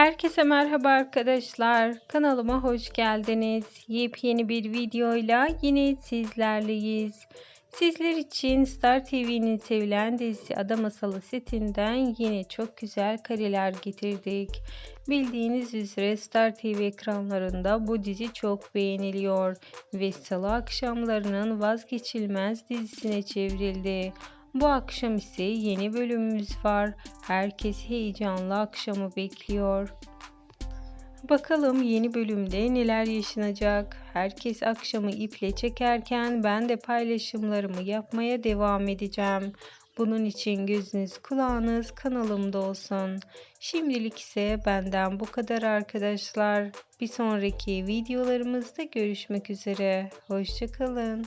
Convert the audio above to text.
Herkese merhaba arkadaşlar. Kanalıma hoş geldiniz. Yepyeni bir videoyla yine sizlerleyiz. Sizler için Star TV'nin sevilen dizisi Ada Masalı setinden yine çok güzel kareler getirdik. Bildiğiniz üzere Star TV ekranlarında bu dizi çok beğeniliyor ve salı akşamlarının vazgeçilmez dizisine çevrildi. Bu akşam ise yeni bölümümüz var. Herkes heyecanla akşamı bekliyor. Bakalım yeni bölümde neler yaşanacak. Herkes akşamı iple çekerken ben de paylaşımlarımı yapmaya devam edeceğim. Bunun için gözünüz kulağınız kanalımda olsun. Şimdilik ise benden bu kadar arkadaşlar. Bir sonraki videolarımızda görüşmek üzere. Hoşçakalın.